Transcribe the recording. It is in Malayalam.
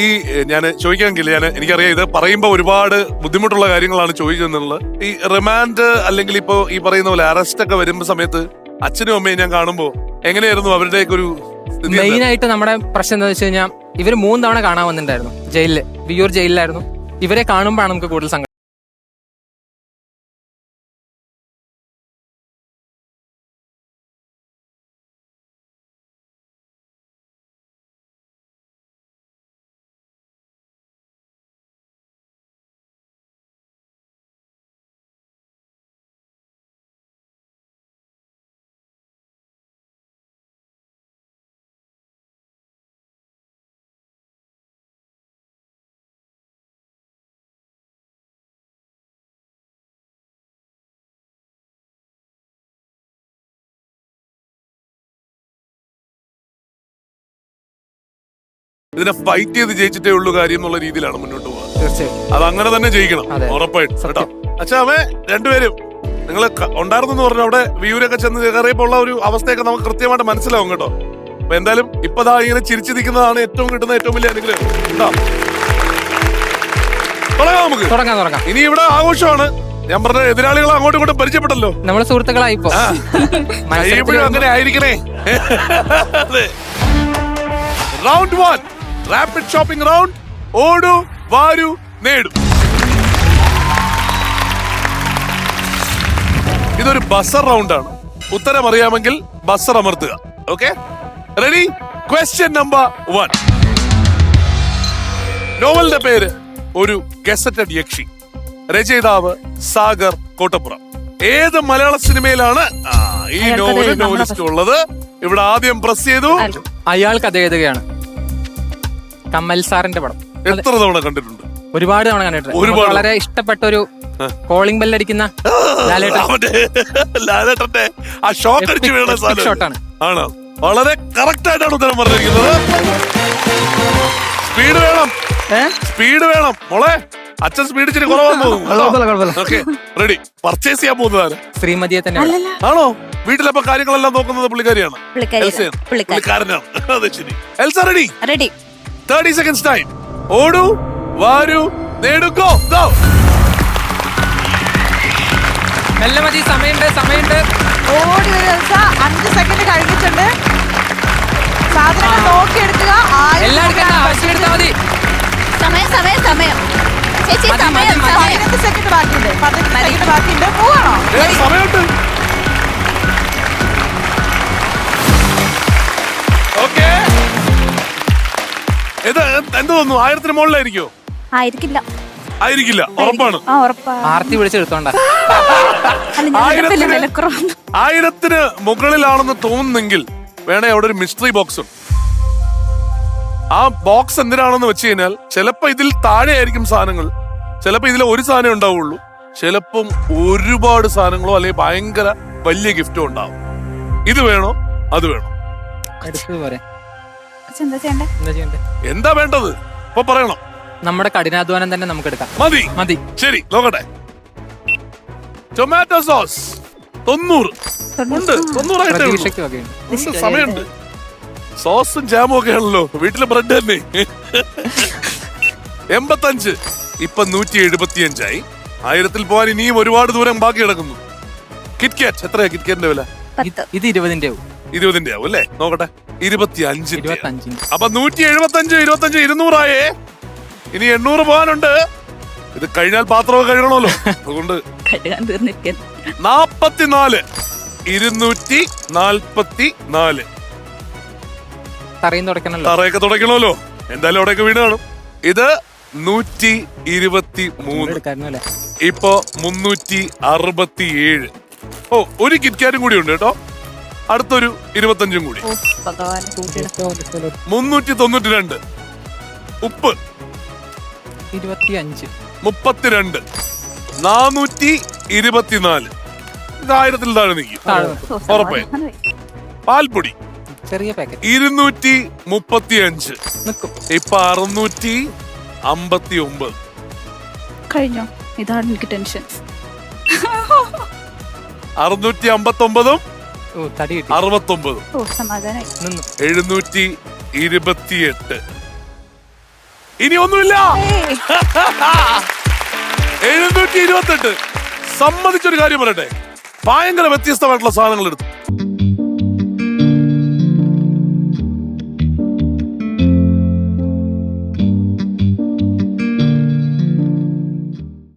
ഈ ഞാൻ ചോദിക്കാമെങ്കിൽ ഞാൻ എനിക്കറിയാം ഇത് പറയുമ്പോൾ ഒരുപാട് ബുദ്ധിമുട്ടുള്ള കാര്യങ്ങളാണ് ചോദിച്ചതെന്നുള്ളത്. ഈ റിമാൻഡ് അല്ലെങ്കിൽ ഇപ്പോൾ ഈ പറയുന്ന പോലെ അറസ്റ്റ് ഒക്കെ വരുമ്പോൾ സമയത്ത് അച്ഛനും അമ്മയും ഞാൻ കാണുമ്പോൾ എങ്ങനെയായിരുന്നു അവരുടെയൊക്കെ ഒരു മെയിൻ ആയിട്ട് നമ്മുടെ പ്രശ്നം എന്താ വെച്ച് കഴിഞ്ഞാൽ ഇവർ മൂന്ന് തവണ കാണാൻ വന്നിട്ടുണ്ടായിരുന്നു. ജയിലിൽ. വിയൂർ ജയിലിലായിരുന്നു. ഇവരെ കാണുമ്പോഴാണ് നമുക്ക് കൂടുതൽ സങ്കടം ഇതിനെ ഫൈറ്റ് ചെയ്ത് ജയിച്ചിട്ടേ ഉള്ളൂ കാര്യം എന്നുള്ള രീതിയിലാണ് മുന്നോട്ട് പോകുക തീർച്ചയായും അത് അങ്ങനെ തന്നെ ജയിക്കണം. ഉറപ്പായിട്ട്. കേട്ടോ. അച്ഛാ അവേ രണ്ടുപേരും. നിങ്ങൾ ഉണ്ടായിരുന്നു പറഞ്ഞു അവിടെ വിയൂരൊക്കെ ചെന്ന് കയറിയപ്പോൾ ഉള്ള ഒരു അവസ്ഥയൊക്കെ നമുക്ക് കൃത്യമായിട്ട് മനസ്സിലാവും കേട്ടോ. അപ്പൊ എന്തായാലും ഇപ്പതാ ഇങ്ങനെ ചിരിച്ചു നിൽക്കുന്നതാണ് ഏറ്റവും കിട്ടുന്ന ഏറ്റവും വലിയ അനുഗ്രഹം. കേട്ടോ? തുടങ്ങാം നമുക്ക്. തുടങ്ങാം തുടങ്ങാം. ഇനി ഇവിടെ ആഘോഷമാണ്. ഞാൻ പറഞ്ഞ എതിരാളികൾ അങ്ങോട്ടും ഇങ്ങോട്ടും പരിചയപ്പെട്ടല്ലോ. നമ്മൾ സുഹൃത്തുക്കളായി അങ്ങനെ ആയിരിക്കണേ. Round one rapid shopping round ഓടു വാരു നേടും. ഇതൊരു ബസർ റൗണ്ട് ആണ്. ഉത്തരം അറിയാമെങ്കിൽ ബസർ അമർത്തുക. Okay ready question number one നോവലിന്റെ പേര് ഒരു ഗസറ്റഡ് യക്ഷി. രചയിതാവ് സാഗർ കോട്ടപ്പുറം. ഏത് മലയാള സിനിമയിലാണ്? ഈ നോവലിന്റെ നോവൽ നോവലിസ്റ്റ് ഉള്ളത്. ഇവിടെ ആദ്യം പ്രസ് ചെയ്തു. അയാൾ കഥ എഴുതുകയാണ്. കമ്മൽ സാറിന്റെ പടം. എത്ര തവണ കണ്ടിട്ടുണ്ട്? ഒരുപാട് തവണ കണ്ടിട്ടുണ്ട്. ഒരുപാട്. വളരെ ഇഷ്ടപ്പെട്ട ഒരു കോളിംഗ് ബെല്ലടിക്കുന്ന ലാലേട്ടൻ. അവന്റെ ലാലേട്ടന്റെ ആ ഷോട്ട് അടിച്ച് വീണ epic സാധനം ആണ്. ആണ്. വളരെ കറക്റ്റ് ആയിട്ടാണ് ഉത്തരം പറഞ്ഞിരിക്കുന്നത്. സ്പീഡ് വേണം. സ്പീഡ് വേണം. മോളെ അച്ഛൻ സ്പീഡ് ഇച്ചിരി കുറവാന്ന് തോന്നുന്നു ഓക്കെ റെഡി പർച്ചേസ് ചെയ്യാൻ പോകുന്നതാണ്. ശ്രീമതിയെ തന്നെ അല്ലല്ല. ആണോ? വീട്ടിലപ്പോ കാര്യങ്ങളെല്ലാം നോക്കുന്നത് പുള്ളിക്കാരിയാണ്. പുള്ളിക്കാരി എൽസയാണ്. പുള്ളിക്കാരി. പുള്ളിക്കാരനാണ്. അതെ ശരി. Elsa ready ready thirty seconds time ഓടു വാരു നേടുക്കോ ഗോ മെല്ലെ മതി സമയമുണ്ട് സമയമുണ്ട്. ഓടി ഒരു ദിവസം അഞ്ച് സെക്കൻഡ് കഴിഞ്ഞിട്ടുണ്ട്. സാധനങ്ങൾ നോക്കി എടുക്കുക എല്ലാം എടുക്കണ്ട ആവശ്യമെടുത്താൽ മതി. സമയം സമയം സമയം. ചേച്ചി സമയം സെക്കൻഡ് ബാക്കിയുണ്ട് ഇത് എന്ത് തോന്നുന്നു? ആയിരത്തിന് മുകളിലായിരിക്കോ ആയിരിക്കില്ല. ആയിരിക്കില്ല. ഉറപ്പാണ്. ആ ഉറപ്പാ. ആർത്തി വിളിച്ചെടുത്തോണ്ടാ അല്ല ഞാൻ ആയിരത്തിന് ഉറപ്പില്ല വിലക്കുറവ് ആയിരത്തിന് മുകളിലാണെന്ന് തോന്നുന്നെങ്കിൽ വേണേ അവിടെ ഒരു മിസ്റ്ററി ബോക്സ് ഉണ്ട്. ആ ബോക്സ് എന്തിനാണെന്ന് വെച്ച് കഴിഞ്ഞാൽ ചിലപ്പോ ഇതിൽ താഴെ ആയിരിക്കും സാധനങ്ങൾ. ചിലപ്പോ ഇതിൽ ഒരു സാധനം ഉണ്ടാവുള്ളൂ. ചിലപ്പം ഒരുപാട് സാധനങ്ങളോ അല്ലെങ്കിൽ ഭയങ്കര വലിയ ഗിഫ്റ്റോ ഉണ്ടാവും. ഇത് വേണോ? അത് വേണോ? അടുത്ത് പോരെ. എന്താ ചെയ്യണ്ടേ? എന്താ ചെയ്യണ്ടേ? എന്താ വേണ്ടത്? ഇപ്പൊ പറയണം. നമ്മുടെ കഠിനാധ്വാനം തന്നെ നമുക്ക് എടുക്കാം. മതി. മതി. ശരി നോക്കട്ടെ. ടൊമാറ്റോ സോസ് തൊണ്ണൂറ്. ഉണ്ട്. തൊണ്ണൂറായിട്ടേ ഉള്ളൂ. പ്രതീക്ഷയ്ക്ക് വകയുണ്ട്. ഉണ്ട്, സമയമുണ്ട്. സോസും ജാമും ഒക്കെ ആണല്ലോ. വീട്ടിലെ ബ്രെഡ് തന്നെ. എൺപത്തഞ്ച്. ഇപ്പൊ നൂറ്റി എഴുപത്തിയഞ്ചായി. ആയിരത്തിൽ പോകാൻ ഇനിയും ഒരുപാട് ദൂരം ബാക്കി കിടക്കുന്നു. കിറ്റ്കാറ്റ് എത്രയാ കിറ്റ്കാറ്റിന്റെ വില? ഇത് ഇത് ഇരുപതിന്റെ ആവും. ഇരുപതിന്റെ ആവും അല്ലേ? നോക്കട്ടെ. ഇരുപത്തി അഞ്ചിന്റെ അഞ്ചിന്റെ അപ്പൊ നൂറ്റി എഴുപത്തി അഞ്ച് ഇരുപത്തി അഞ്ച് ഇരുന്നൂറായേ. ഇനി എണ്ണൂറ് പോകാനുണ്ട്. ഇത് കഴിഞ്ഞാൽ പാത്രമൊക്കെ കഴുകണമല്ലോ. അതുകൊണ്ട് നാല് നാപ്പത്തിനാല് ഇരുന്നൂറ്റി നാൽപ്പത്തി നാല് തറയൊക്കെ തുടയ്ക്കണമല്ലോ. എന്തായാലും അവിടെയൊക്കെ വീട് കാണും. ഇത് നൂറ്റി ഇരുപത്തി മൂന്ന് ഇപ്പൊ മുന്നൂറ്റി അറുപത്തി ഏഴ് ഓ ഒരു കിറ്റ്കാറ്റും കൂടി ഉണ്ട് കേട്ടോ. അടുത്തൊരു ഇരുപത്തഞ്ചും കൂടി. മുന്നൂറ്റി തൊണ്ണൂറ്റി രണ്ട് ഉപ്പ്. ഇരുപത്തിയഞ്ച്. മുപ്പത്തിരണ്ട്. നാനൂറ്റി ഇരുപത്തിനാല് ഇത് ആയിരത്തിൽ താഴെ നിൽക്കും. ഓ, പാൽപ്പൊടി. ചെറിയ പാക്കറ്റ്. ഇരുന്നൂറ്റി മുപ്പത്തി അഞ്ച് ഇപ്പൊ അറുന്നൂറ്റി അമ്പത്തി ഒമ്പത് കഴിഞ്ഞോ? ഇതാണ് എനിക്ക് ടെൻഷൻ അറുന്നൂറ്റി അമ്പത്തി ഒമ്പതും ഓ തടി കിട്ടി. അറുപത്തി ഓ സമാധാനായി. നിന്നു എഴുന്നൂറ്റി ഇരുപത്തിയെട്ട്. ഇനി ഒന്നുമില്ല. എഴുന്നൂറ്റി ഇരുപത്തെട്ട്. സമ്മതിച്ചൊരു കാര്യം പറയട്ടെ. ഭയങ്കര വ്യത്യസ്തമായിട്ടുള്ള സാധനങ്ങൾ എടുത്തു